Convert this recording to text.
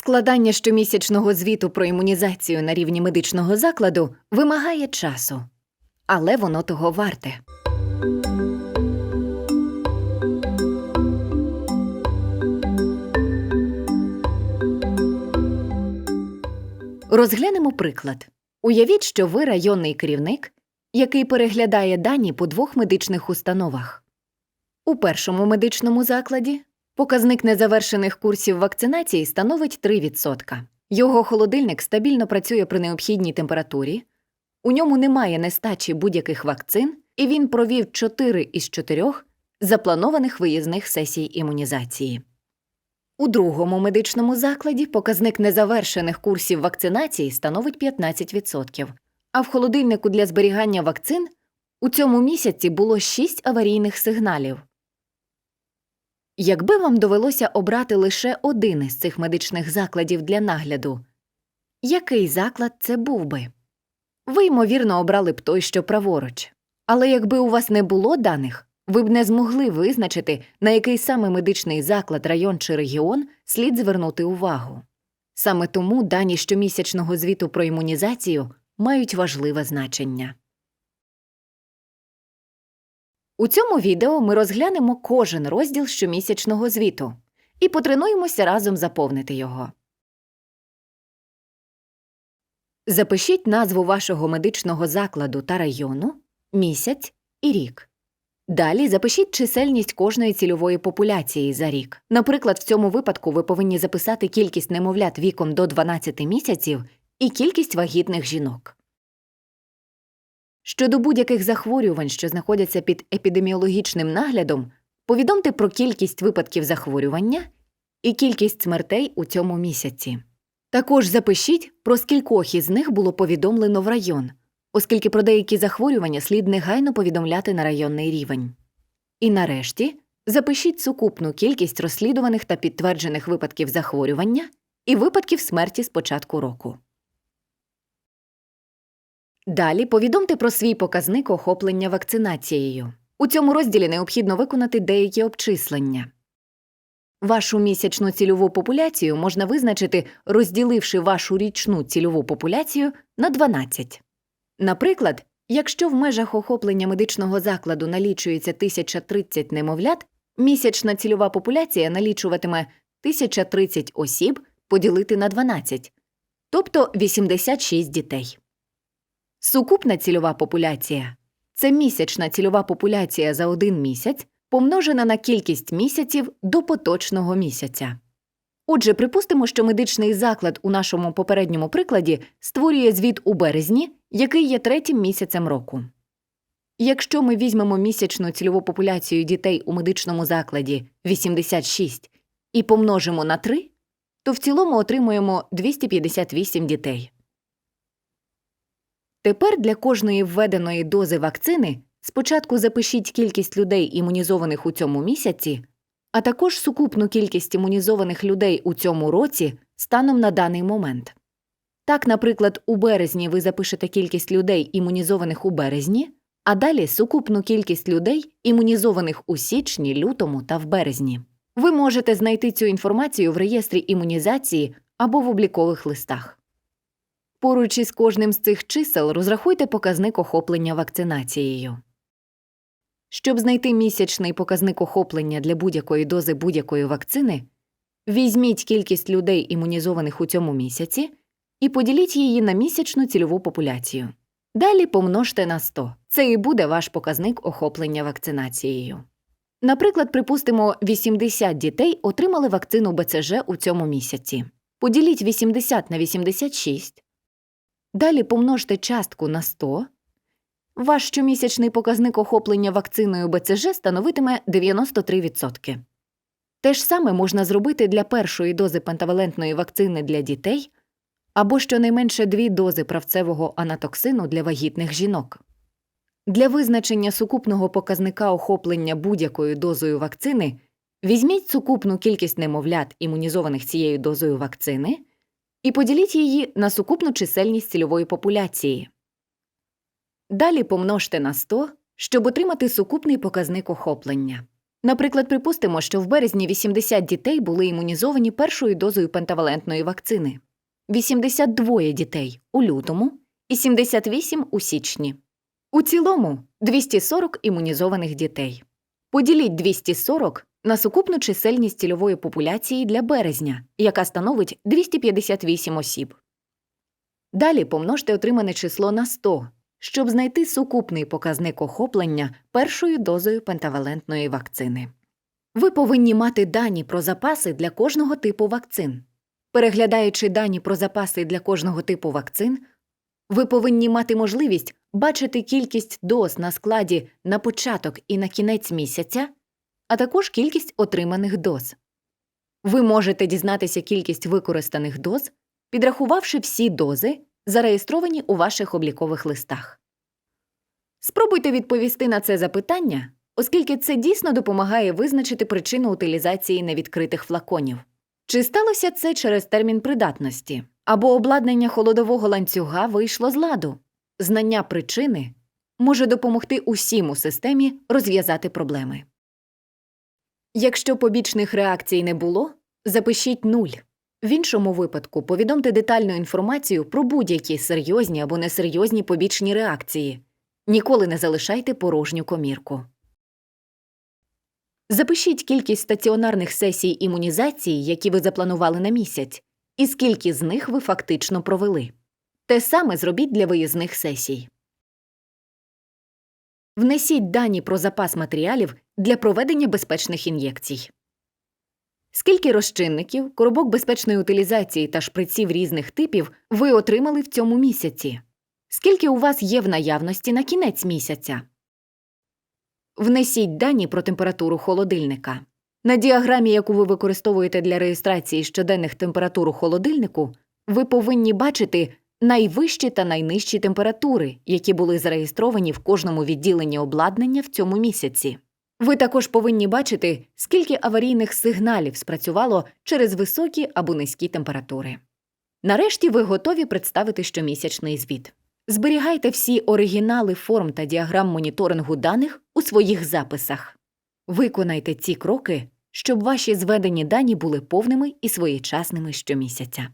Складання щомісячного звіту про імунізацію на рівні медичного закладу вимагає часу, але воно того варте. Розглянемо приклад. Уявіть, що ви районний керівник, який переглядає дані по двох медичних установах. У першому медичному закладі показник незавершених курсів вакцинації становить 3%. Його холодильник стабільно працює при необхідній температурі, у ньому немає нестачі будь-яких вакцин, і він провів 4 із 4 запланованих виїзних сесій імунізації. У другому медичному закладі показник незавершених курсів вакцинації становить 15%, а в холодильнику для зберігання вакцин у цьому місяці було 6 аварійних сигналів. Якби вам довелося обрати лише один із цих медичних закладів для нагляду, який заклад це був би? Ви, ймовірно, обрали б той, що праворуч. Але якби у вас не було даних, ви б не змогли визначити, на який саме медичний заклад, район чи регіон слід звернути увагу. Саме тому дані щомісячного звіту про імунізацію мають важливе значення. У цьому відео ми розглянемо кожен розділ щомісячного звіту і потренуємося разом заповнити його. Запишіть назву вашого медичного закладу та району, місяць і рік. Далі запишіть чисельність кожної цільової популяції за рік. Наприклад, в цьому випадку ви повинні записати кількість немовлят віком до 12 місяців і кількість вагітних жінок. Щодо будь-яких захворювань, що знаходяться під епідеміологічним наглядом, повідомте про кількість випадків захворювання і кількість смертей у цьому місяці. Також запишіть, про скількох із них було повідомлено в район, оскільки про деякі захворювання слід негайно повідомляти на районний рівень. І нарешті запишіть сукупну кількість розслідуваних та підтверджених випадків захворювання і випадків смерті з початку року. Далі повідомте про свій показник охоплення вакцинацією. У цьому розділі необхідно виконати деякі обчислення. Вашу місячну цільову популяцію можна визначити, розділивши вашу річну цільову популяцію на 12. Наприклад, якщо в межах охоплення медичного закладу налічується 1030 немовлят, місячна цільова популяція налічуватиме 1030 осіб поділити на 12, тобто 86 дітей. Сукупна цільова популяція це місячна цільова популяція за один місяць, помножена на кількість місяців до поточного місяця. Отже, припустимо, що медичний заклад у нашому попередньому прикладі створює звіт у березні, який є третім місяцем року. Якщо ми візьмемо місячну цільову популяцію дітей у медичному закладі 86 і помножимо на 3, то в цілому отримуємо 258 дітей. Тепер для кожної введеної дози вакцини спочатку запишіть кількість людей, імунізованих у цьому місяці, а також сукупну кількість імунізованих людей у цьому році станом на даний момент. Так, наприклад, у березні ви запишете кількість людей, імунізованих у березні, а далі сукупну кількість людей, імунізованих у січні, лютому та в березні. Ви можете знайти цю інформацію в реєстрі імунізації або в облікових листах. Поруч із кожним з цих чисел розрахуйте показник охоплення вакцинацією. Щоб знайти місячний показник охоплення для будь-якої дози будь-якої вакцини, візьміть кількість людей, імунізованих у цьому місяці, і поділіть її на місячну цільову популяцію. Далі помножте на 100. Це і буде ваш показник охоплення вакцинацією. Наприклад, припустимо, 80 дітей отримали вакцину БЦЖ у цьому місяці. Поділіть 80 на 86. Далі помножте частку на 100. Ваш щомісячний показник охоплення вакциною БЦЖ становитиме 93%. Те ж саме можна зробити для першої дози пентавалентної вакцини для дітей або щонайменше дві дози правцевого анатоксину для вагітних жінок. Для визначення сукупного показника охоплення будь-якою дозою вакцини візьміть сукупну кількість немовлят, імунізованих цією дозою вакцини, і поділіть її на сукупну чисельність цільової популяції. Далі помножте на 100, щоб отримати сукупний показник охоплення. Наприклад, припустимо, що в березні 80 дітей були імунізовані першою дозою пентавалентної вакцини, 82 дітей у лютому і 78 у січні. У цілому 240 імунізованих дітей. Поділіть 240 на сукупну чисельність цільової популяції для березня, яка становить 258 осіб. Далі помножте отримане число на 100, щоб знайти сукупний показник охоплення першою дозою пентавалентної вакцини. Ви повинні мати дані про запаси для кожного типу вакцин. Переглядаючи дані про запаси для кожного типу вакцин, ви повинні мати можливість бачити кількість доз на складі на початок і на кінець місяця, а також кількість отриманих доз. Ви можете дізнатися кількість використаних доз, підрахувавши всі дози, зареєстровані у ваших облікових листах. Спробуйте відповісти на це запитання, оскільки це дійсно допомагає визначити причину утилізації невідкритих флаконів. Чи сталося це через термін придатності, або обладнання холодового ланцюга вийшло з ладу? Знання причини може допомогти усім у системі розв'язати проблеми. Якщо побічних реакцій не було, запишіть нуль. В іншому випадку повідомте детальну інформацію про будь-які серйозні або несерйозні побічні реакції. Ніколи не залишайте порожню комірку. Запишіть кількість стаціонарних сесій імунізації, які ви запланували на місяць, і скільки з них ви фактично провели. Те саме зробіть для виїзних сесій. Внесіть дані про запас матеріалів для проведення безпечних ін'єкцій. Скільки розчинників, коробок безпечної утилізації та шприців різних типів ви отримали в цьому місяці? Скільки у вас є в наявності на кінець місяця? Внесіть дані про температуру холодильника. На діаграмі, яку ви використовуєте для реєстрації щоденних температур у холодильнику, ви повинні бачити найвищі та найнижчі температури, які були зареєстровані в кожному відділенні обладнання в цьому місяці. Ви також повинні бачити, скільки аварійних сигналів спрацювало через високі або низькі температури. Нарешті ви готові представити щомісячний звіт. Зберігайте всі оригінали форм та діаграм моніторингу даних у своїх записах. Виконайте ці кроки, щоб ваші зведені дані були повними і своєчасними щомісяця.